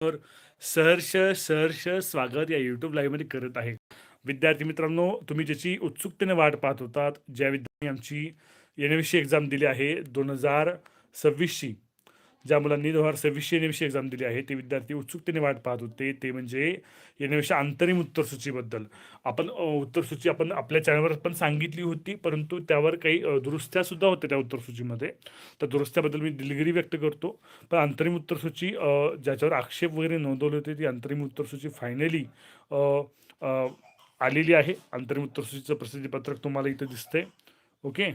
तर सहर्ष सहर्ष स्वागत या यूट्यूब लाईव्हमध्ये करत आहे. विद्यार्थी मित्रांनो तुम्ही ज्याची उत्सुकतेने वाट पाहत होतात ज्या विद्यार्थ्यांनी आमची एन एम एक्झाम दिली आहे दोन हजार सव्वीसची ज्या मुलांनी दोन हजार सव्वीसची एन एम एक्झाम दिली आहे ते विद्यार्थी उत्सुकतेने वाट पाहत होते. ते म्हणजे एन एम अंतरिम उत्तरसूचीबद्दल. आपण उत्तरसूची आपण आपल्या चॅनलवर पण सांगितली होती परंतु त्यावर काही दुरुस्त्यासुद्धा होत्या त्या उत्तरसूचीमध्ये. तर दुरुस्त्याबद्दल मी दिलगिरी व्यक्त करतो. पण अंतरिम उत्तरसूची ज्याच्यावर आक्षेप वगैरे नोंदवले होते ती अंतरिम उत्तरसूची फायनली आलेली आहे. अंतरिम उत्तरसूचीचं प्रसिद्धीपत्रक तुम्हाला इथं दिसतंय. ओके?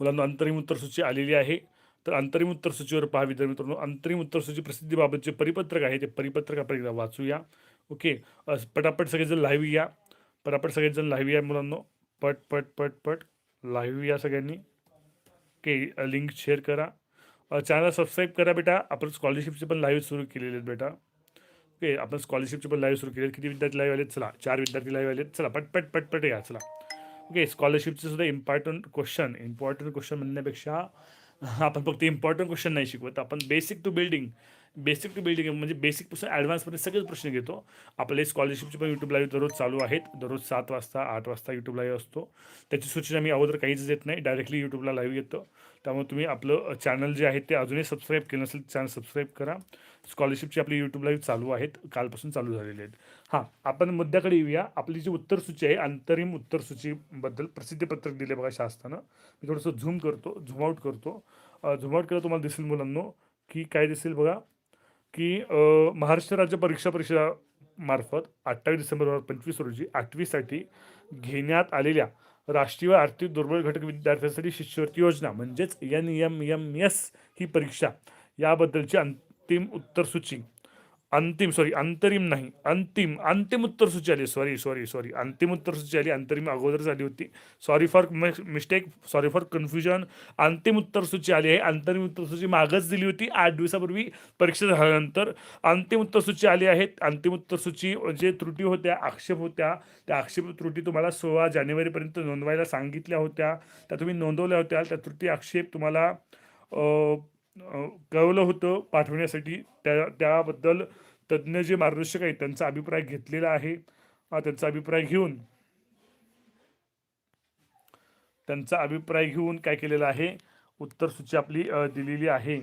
मुलांना अंतरिम उत्तरसूची आलेली आहे. तर अंतरिम उत्तर सूचीवर पहा विद्यार्थी मित्रांनो. अंतरिम उत्तर सूची प्रसिद्धीबाबतचे परिपत्रक आहे ते परिपत्रक आपण एकदा वाचूया. ओके? पटापट सगळेजण लाईव्ह या. पटापट सगळेजण लाईव्ह या मुलांनो. पट पट पट पट. लाईव्ह या सगळ्यांनी. ओके? लिंक शेअर करा. चॅनल सबस्क्राईब करा बेटा. आपण स्कॉलरशिपचे पण लाईव्ह सुरू केलेले आहेत बेटा. ओके? आपण स्कॉलरशिपचे पण लाईव्ह सुरू केले किती विद्यार्थी लाईव्ह आलेत? चला. चार विद्यार्थी लाईव्ह आलेत. चला. पट पट पट पट या. चला. ओके? स्कॉलरशिपचे सुद्धा इम्पॉर्टंट क्वेश्चन इम्पॉर्टंट क्वेश्चन म्हणण्यापेक्षा आपण फक्त इम्पॉर्टंट क्वेश्चन नाही शिकवत. आपण basic to building basic to building म्हणजे बेसिकपासून ॲडव्हान्समध्ये सगळेच प्रश्न घेतो. आपले स्कॉलरशिपचे पण यूट्यूब लाईव्ह दररोज चालू आहेत. दररोज सात वाजता आठ वाजता यूट्यूब लाईव्ह असतो. त्याची सूचना मी अगोदर काहीच देत नाही. डायरेक्टली यूट्यूबला लाईव्ह येतो. त्यामुळे तुम्ही आपलं चॅनल जे आहे ते अजूनही सबस्क्राईब केलं नसेल चॅनल सबस्क्राईब करा. स्कॉलरशिपची आपली यूट्यूब लाईव्ह चालू आहेत कालपासून चालू झालेले आहेत. हां आपण मुद्द्याकडे येऊया. आपली जी उत्तरसूची आहे अंतरिम उत्तरसूचीबद्दल प्रसिद्धीपत्रक दिले बघा शासनानं. मी थोडंसं झूम करतो झूम आउट करतो. झूम आउट केलं तुम्हाला दिसेल मुलांनो की काय दिसेल बघा की महाराष्ट्र राज्य परीक्षा परिषदा मार्फत अठ्ठावीस डिसेंबर दोन हजार पंचवीस रोजी आठवीसाठी घेण्यात आलेल्या राष्ट्रीय आर्थिक दुर्बल घटक विद्यार्थ्यांसाठी शिष्यवृत्ती योजना म्हणजेच एन एम एम एस ही परीक्षा याबद्दलची अंतिम उत्तरसूची. अंतिम सॉरी अंतरिम नाही. अंतिम अंतिम उत्तर सूची आली. सॉरी सॉरी सॉरी अंतिम उत्तरसूची आली. अंतरिम अगोदर झाली होती. Sorry for mistake sorry for confusion अंतिम उत्तर सूची आली आहे. अंतरिम उत्तरसूची मागच दिली होती. आठ दिवसापूर्वी परीक्षा झाल्यानंतर अंतिम उत्तरसूची आली आहे. अंतिम उत्तरसूची जे त्रुटी होत्या आक्षेप होत्या त्या आक्षेप त्रुटी तुम्हाला सोळा जानेवारीपर्यंत नोंदवायला सांगितल्या होत्या. त्या तुम्ही नोंदवल्या होत्या. त्या त्रुटी आक्षेप तुम्हाला कळवलं होतं पाठवण्यासाठी. त्या त्याबद्दल तज्ज्ञ जे मार्गदर्शक आहेत त्यांचा अभिप्राय घेतलेला आहे. त्यांचा अभिप्राय घेऊन त्यांचा अभिप्राय घेऊन काय केलेलं आहे? उत्तरसूची आपली दिलेली आहे.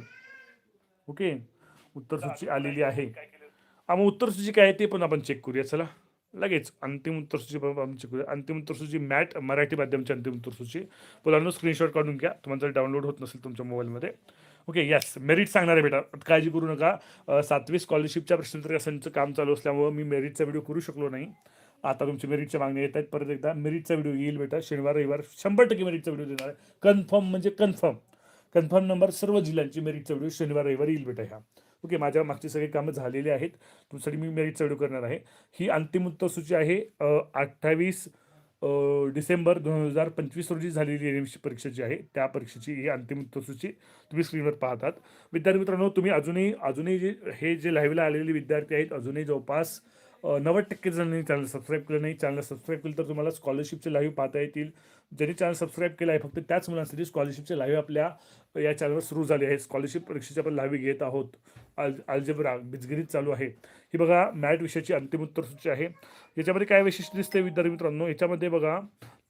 ओके? उत्तरसूची आलेली आहे. हा मग उत्तरसूची काय आहे ते पण आपण चेक करूया. चला. लगेच अंतिम उत्तरसूची सूची आपण चेक करूया. अंतिम उत्तरसूची मॅट मराठी माध्यमची अंतिम उत्तरसूची. पुलांनो स्क्रीनशॉट काढून घ्या. तुम्हाला जर डाउनलोड होत नसेल तुमच्या मोबाईलमध्ये ओके यस मेरिट सांगणार आहे बेटा. काळजी करू नका. सातवी स्कॉलरशिपच्या प्रश्नोत्तराचं काम चालू असल्यामुळं मी मेरिटचा व्हिडिओ करू शकलो नाही. आता तुमची मेरिटच्या मागण्या येत आहेत. परत एकदा मेरिटचा व्हिडिओ येईल बेटा. शनिवार रविवार शंभर टक्के मेरिटचा व्हिडिओ देणार आहे. कन्फर्म म्हणजे कन्फर्म कन्फर्म नंबर सर्व जिल्ह्यांची मेरिटचा व्हिडिओ शनिवार रविवार येईल बेटा ह्या. ओके माझ्या मागची सगळी कामं झालेली आहेत. तुमच्यासाठी मी मेरिटचा व्हिडिओ करणार आहे. ही अंतिम उत्तरसूची आहे. अठ्ठावीस डिसेंबर दोन हजार पंचवीस रोजी झालेली एन परीक्षा जी आहे त्या परीक्षेची ही अंतिम उत्तरसूची तुम्ही स्क्रीनवर पाहतात. विद्यार्थी मित्रांनो तुम्ही अजूनही अजूनही जे हे जे लाईव्हला आलेले विद्यार्थी आहेत अजूनही जवळपास नव्वद टक्के जणांनी चॅनल सबस्क्राईब केलं नाही. चॅनल सबस्क्राईब केलं तर तुम्हाला स्कॉलरशिपचे लाईव्ह पाहता येतील. ज्यांनी चॅनल सबस्क्राईब केलं आहे फक्त त्याच मुलांसाठी स्कॉलरशिपचे लाईव्ह आपल्या या चॅनलवर सुरू झाले आहे स्कॉलरशिप परीक्षेचे आपण लाईव्ह घेत आहोत. अल अल्जेब्रा बिजगिरीत चालू आहे. ही बघा मॅट विषयाची अंतिम उत्तरसूची आहे. याच्यामध्ये काय वैशिष्ट्य दिसते विद्यार्थी मित्रांनो? याच्यामध्ये बघा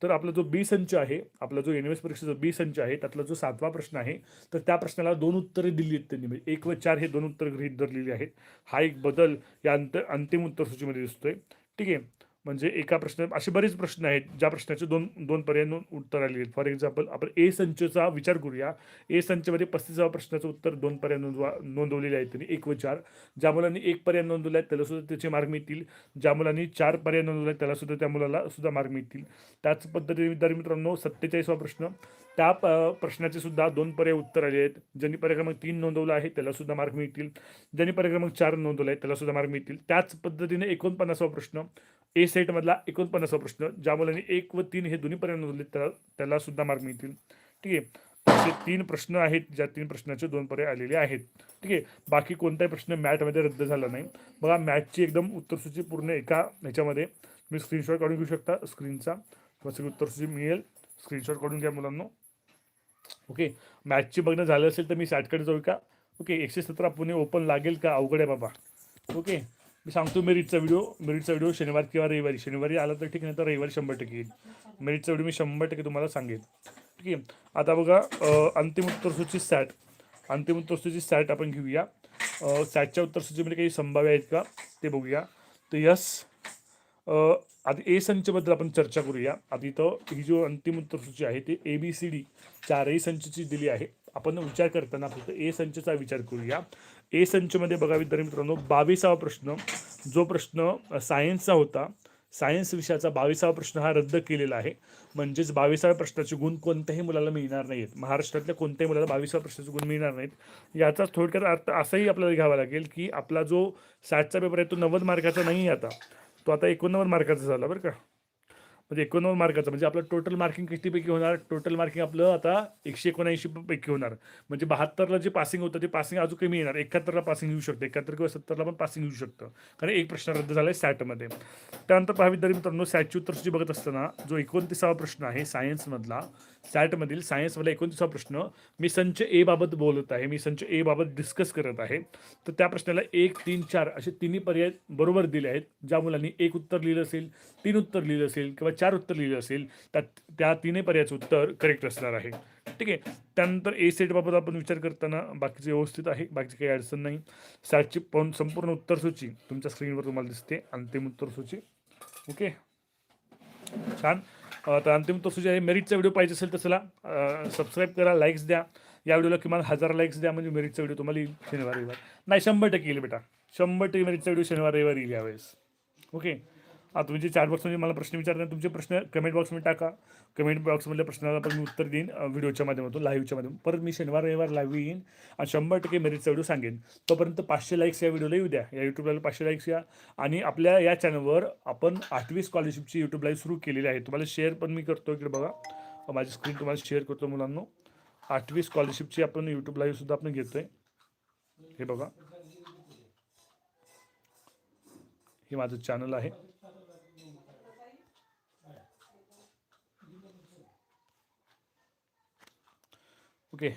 तर आपला जो बी संच आहे आपला जो एन एस परीक्षेचा बी संच आहे त्यातला जो सातवा प्रश्न आहे तर त्या प्रश्नाला दोन उत्तरे दिली आहेत त्यांनी. म्हणजे एक व चार हे दोन उत्तर गृहीत धरलेली आहेत. हा एक बदल या अंत अंतिम उत्तरसूचीमध्ये दिसतोय. ठीक आहे. म्हणजे एका प्रश्न असे बरेच प्रश्न आहेत ज्या प्रश्नाचे दोन दोन पर्याय उत्तर आलेले आहेत. फॉर एक्झाम्पल आपण ए संचचा विचार करूया. ए संचमध्ये पस्तीसाव्या प्रश्नाचं उत्तर दोन पर्याय नोंदवा नोंदवलेले आहेत त्यांनी एक व चार. ज्या मुलांनी एक पर्याय नोंदवला आहे त्याला सुद्धा त्याचे मार्क मिळतील. ज्या मुलांनी चार पर्याय नोंदवला आहे त्याला सुद्धा त्या मुलाला सुद्धा मार्क मिळतील. त्याच पद्धतीने विद्यार्थी मित्रांनो सत्तेचाळीसवा प्रश्न. त्या प- प्रश्नाचे सुद्धा दोन पर्याय उत्तर आले आहेत. ज्यांनी पर्याय तीन नोंदवला आहे त्याला सुद्धा मार्क मिळतील. ज्यांनी पर्याय चार नोंदवला आहे त्याला सुद्धा मार्क मिळतील. त्याच पद्धतीने एकोणपन्नासावा प्रश्न ए सेटमधला एकोणपन्नासावा प्रश्न ज्या मुलांनी एक व तीन हे दोन्ही पर्याय नोंदवले त्याला त्याला सुद्धा मार्क मिळतील. ठीक आहे? असे तीन प्रश्न आहेत ज्या तीन प्रश्नाचे दोन पर्याय आलेले आहेत. ठीक आहे? बाकी कोणताही प्रश्न मॅटमध्ये रद्द झाला नाही. बघा मॅथची एकदम उत्तरसूची पूर्ण एका ह्याच्यामध्ये. तुम्ही स्क्रीनशॉट काढून घेऊ शकता स्क्रीनचा सगळी उत्तरसूची मिळेल. स्क्रीनशॉट काढून घ्या मुलांना. ओके? मॅचची बघणं झालं असेल तर मी सॅटकडे जाऊ का? ओके एकशे सतरा पुणे ओपन लागेल का? अवघड आहे बाबा. ओके? मी सांगतो मेरिटचा व्हिडिओ. मेरिटचा व्हिडिओ शनिवार किंवा रविवारी. शनिवारी आला तर ठीक नाही तर रविवारी शंभर टक्के येईल. मेरिटचा व्हिडिओ मी शंभर टक्के तुम्हाला सांगेन. ठीक आहे? आता बघा अंतिम उत्तरसूची सॅट. अंतिम उत्तरसूची सॅट आपण घेऊया. सॅटच्या उत्तरसूचीमध्ये काही संभाव्य आहेत का? ते बघूया. तर यस आधी ए संचबद्दल आपण चर्चा करूया. आधी तर ही जो अंतिम उत्तरसूची आहे ती ए बी सी डी चारही संचची दिली आहे. आपण विचार करताना फक्त ए संचचा विचार करूया. ए संचमध्ये बघा विद्यार्थी मित्रांनो बावीसावा प्रश्न. जो प्रश्न सायन्सचा होता सायन्स विषयाचा बावीसावा प्रश्न हा रद्द केलेला आहे. म्हणजेच बावीसाव्या प्रश्नाचे गुण कोणत्याही मुलाला मिळणार नाहीत. महाराष्ट्रातल्या कोणत्याही मुलाला बावीसाव्या प्रश्नाचे गुण मिळणार नाहीत. याचा थोडक्यात अर्थ असाही आपल्याला घ्यावा लागेल की आपला जो साठचा पेपर आहे तो नव्वद मार्काचा नाही आता. तो आता एकोणनव्वद मार्काचा झाला बरं का. म्हणजे एकोणनव्वद मार्काचा म्हणजे आपलं टोटल मार्किंग कितीपैकी होणार? टोटल मार्किंग आपलं आता एकशे एकोणऐंशी पैकी होणार. म्हणजे बहात्तरला जे पासिंग होतं ते पासिंग अजून कमी येणार. एकाहत्तरला पासिंग येऊ शकतं एकाहत्तर किंवा सत्तरला पण पासिंग येऊ शकतं. कारण एक प्रश्न रद्द झाला आहे सॅटमध्ये त्यानंतर पहा विद्यार्थी मित्रांनो सॅटची उत्तरसूची बघत असताना जो एकोणतीसावा प्रश्न आहे सायन्समधला सॅटमधील सायन्सवाला एकोणतीसा प्रश्न मी संच ए बाबत बोलत आहे मी संच ए बाबत डिस्कस करत आहे. तर त्या प्रश्नाला एक तीन चार असे तिन्ही पर्याय बरोबर दिले आहेत ज्या मुलांनी एक उत्तर लिहिलं असेल तीन उत्तर लिहिलं असेल किंवा चार उत्तर लिहिलं असेल त्या त्या तिन्ही पर्यायाचं उत्तर करेक्ट असणार आहे. ठीक आहे? त्यानंतर ए सेटबाबत आपण विचार करताना बाकीचे व्यवस्थित आहे बाकीची काही अडचण नाही. सॅटची पण संपूर्ण उत्तरसूची तुमच्या स्क्रीनवर तुम्हाला दिसते अंतिम उत्तरसूची ओके? छान. तर अंतिम उत्तरसूची आहे मेरिटचा व्हिडिओ पाहिजे असेल तर चला सबस्क्राईब करा लाईक्स द्या. या व्हिडिओला किमान हजार लाईक्स द्या म्हणजे मेरिटचा व्हिडिओ तुम्हाला येईल शनिवार रविवार. नाही शंभर टक्के येईल बेटा. शंभर टक्के मेरिटचा व्हिडिओ शनिवार रविवार येईल यावेळेस. ओके आता तुम्ही चार चॅट बॉक्समध्ये मला प्रश्न विचारता तुमचे प्रश्न कमेंट बॉक्समध्ये टाका. कमेंट बॉक्समधल्या प्रश्नाला पण मी उत्तर देईन व्हिडिओच्या माध्यमातून लाईव्हच्या माध्यमातून. परत मी शनिवार रविवार लाईव्ह येईन आणि शंभर टक्के मेरिटचा व्हिडिओ सांगेन. तोपर्यंत पाचशे लाईक्स या व्हिडिओला येऊ द्या. या यूट्यूबला पाचशे लाईक्स या. आणि आपल्या या चॅनलवर आपण आठवी स्कॉलरशिपची यूट्यूब लाईव्ह सुरू केलेली आहे. तुम्हाला शेअर पण मी करतो इकडे बघा. माझी स्क्रीन तुम्हाला शेअर करतो मुलांनो. आठवी स्कॉलरशिपची आपण यूट्यूब लाईव्ह सुद्धा आपण घेतोय. हे बघा. हे माझं चॅनल आहे. ओके.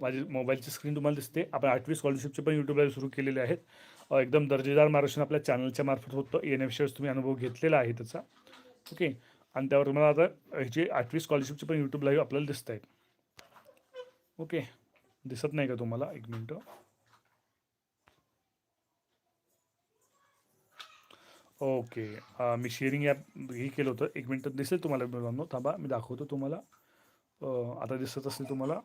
माझी मोबाईलची स्क्रीन तुम्हाला दिसते. आपण आठवी स्कॉलरशिपचे पण यूट्यूब लाईव्ह सुरू केलेले आहेत. एकदम दर्जेदार मार्गदर्शन आपल्या चॅनलच्या मार्फत होतं. एन एफ तुम्ही अनुभव घेतलेला आहे त्याचा. ओके. आणि त्यावर तुम्हाला आता ह्याची आठवी स्कॉलरशिपचे पण यूट्यूब लाईव्ह आपल्याला दिसत आहेत ओके. दिसत नाही का तुम्हाला? एक मिनटं. ओके. मी शेअरिंग ॲप हे केलं होतं. एक मिनटं दिसेल तुम्हाला मित्रांनो? थांबा मी दाखवतो तुम्हाला. आता दिसत असेल तुम्हाला.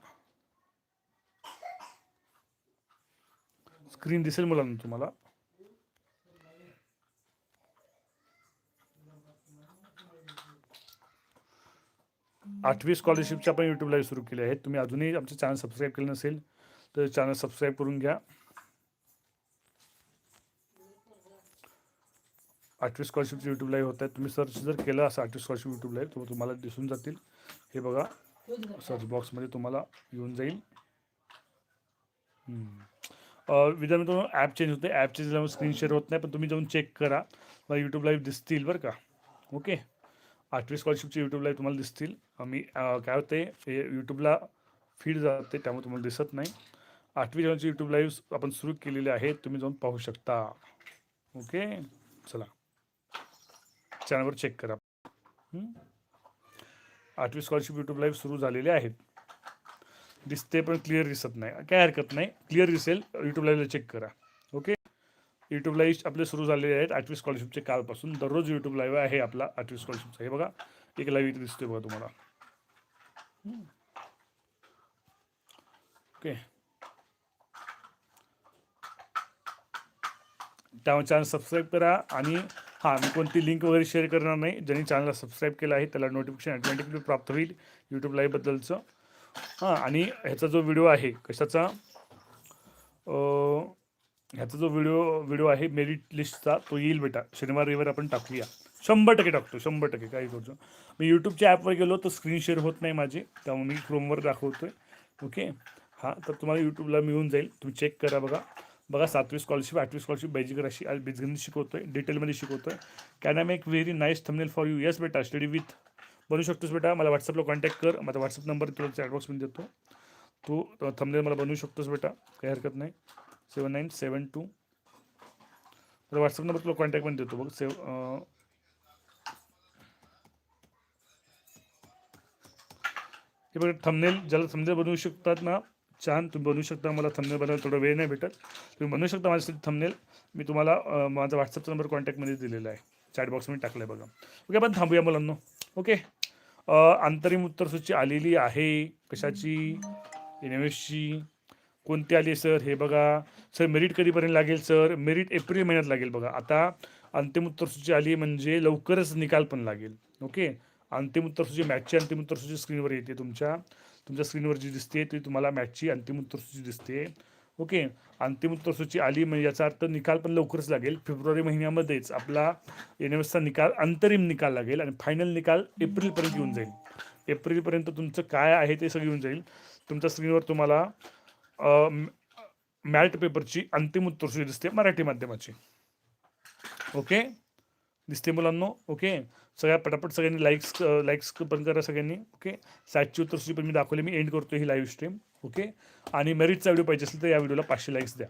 स्क्रीन दिसेल मला तुम्हाला. आठवी स्कॉलरशिपचे आपण यूट्यूब लाईव्ह सुरू केले आहेत तुम्ही अजूनही आमचे चॅनल सबस्क्राईब केले नसेल तर चॅनल सबस्क्राईब करून घ्या. आठवी स्कॉलरशिपचे यूट्यूब लाईव्ह होत आहेत तुम्ही सर्च जर केलं असं आठवी स्कॉलरशिप यूट्यूब लाईव्ह तर तुम्हाला दिसून जातील. हे बघा सर्च बॉक्समध्ये तुम्हाला येऊन जाईल. विद्यार्थी मित्रांनो ॲप चेंज होते ॲप चेंज झाल्यामुळे स्क्रीन शेअर होत नाही पण तुम्ही जाऊन चेक करा. मला यूट्यूब लाईव्ह दिसतील बरं का. ओके आठवी स्कॉलरशिपचे यूट्यूब लाईव्ह तुम्हाला दिसतील. मी काय होते यूट्यूबला फीड जाते त्यामुळे तुम्हाला दिसत नाही. आठवी जणांचे यूट्यूब लाईव्ह आपण सुरू केलेले आहेत तुम्ही जाऊन पाहू शकता. ओके चला. चॅनलवर चेक करा. आठवी स्कॉलरशिप यूट्यूब लाईव्ह सुरू झालेले आहेत. दिसते पण क्लिअर दिसत नाही. काय हरकत नाही. क्लिअर दिसेल. यूट्यूब लाईव्हला चेक करा. ओके यूट्यूब लाईव्ह आपले सुरू झालेले आहेत आठवी स्कॉलरशिपचे कालपासून. दररोज यूट्यूब लाईव्ह आहे आपला आठवी स्कॉलरशिपचा हे बघा. एक लाईव्ह इथे दिसतोय बघा तुम्हाला. ओके त्यामुळे चॅनल सबस्क्राईब करा आणि हां मी कोणती लिंक वगैरे शेअर करणार नाही. ज्यांनी चॅनलला सबस्क्राईब केलं आहे त्याला नोटिफिकेशन ऑटोमॅटिकली प्राप्त होईल यूट्यूब लाईव्हबद्दलचं हां आणि ह्याचा जो व्हिडिओ आहे कशाचा? ह्याचा जो व्हिडिओ व्हिडिओ आहे मेरिट लिस्टचा तो येईल बेटा. शनिवार रविवार आपण टाकूया. शंभर टक्के टाकतो शंभर टक्के काही करतो मी यूट्यूबच्या ॲपवर गेलो तर स्क्रीन शेअर होत नाही माझी. त्यामुळे मी क्रोमवर दाखवतोय. ओके? हां तर तुम्हाला यूट्यूबला मिळून जाईल. तुम्ही चेक करा बघा. बघा सातवी स्कॉलरशिप आठवी स्कॉलरशिप बेजिक राशी आज शिकवतोय डिटेलमध्ये शिकवतोय. Can I make very nice thumbnail for you yes बेटा स्टडी विथ बनवू शकतोस बेटा. मला व्हॉट्सअपला कॉन्टॅक्ट कर. माझा व्हॉट्सअप नंबर तुला चॅट मी देतो. तू थंबनेल मला बनवू शकतोस बेटा. काही हरकत नाही. सेवन नाईन सेवन टू माझा व्हॉट्सअप नंबर तुला कॉन्टॅक्ट पण देतो. बघ सेव हे बघा थंबनेल ज्याला थंबनेल बनवू शकतात ना छान तुम्ही बनवू शकता. मला थंबनेल बनवायला थोडा वेळ नाही भेटत. तुम्ही बनवू शकता माझ्यासाठी थंबनेल मी तुम्हाला माझा व्हॉट्सअपचा नंबर कॉन्टॅक्टमध्ये दिलेला आहे. चॅटबॉक्समध्ये टाकला आहे बघा. ओके आपण थांबूया मुलांना. ओके अंतरिम उत्तरसूची आलेली आहे. कशाची? एनएमएसची. कोणती आली सर? हे बघा. सर मेरिट कधीपर्यंत लागेल सर? मेरिट एप्रिल महिन्यात लागेल बघा. आता अंतिम उत्तरसूची आली म्हणजे लवकरच निकाल पण लागेल. ओके? अंतिम उत्तरसूची मॅचची अंतिम उत्तरसूची स्क्रीनवर येते तुमच्या. तुमच्या स्क्रीनवर जी दिसते ती तुम्हाला मॅचची अंतिम उत्तरसूची दिसते. ओके. अंतिम उत्तरसूची आली म्हणजे याचा अर्थ निकाल पण लवकरच लागेल. फेब्रुवारी महिन्यामध्येच आपला एन एम एसचा निकाल अंतरिम निकाल लागेल आणि फायनल निकाल एप्रिलपर्यंत येऊन जाईल. एप्रिलपर्यंत तुमचं काय आहे ते सगळं येऊन जाईल. तुमच्या स्क्रीनवर तुम्हाला मॅल्ट पेपरची अंतिम उत्तरसूची दिसते मराठी माध्यमाची. ओके? दिसते मुलांनो? ओके? सगळ्या पटापट सगळ्यांनी लाईक्स लाईक्स पण करा सगळ्यांनी ओके सातची उत्तरसूची पण मी दाखवली मी एंड करतो ही लाईव्ह स्ट्रीम ओके आणि मेरिटचा व्हिडिओ पाहिजे असेल तर या व्हिडिओला पाचशे लाईक्स द्या.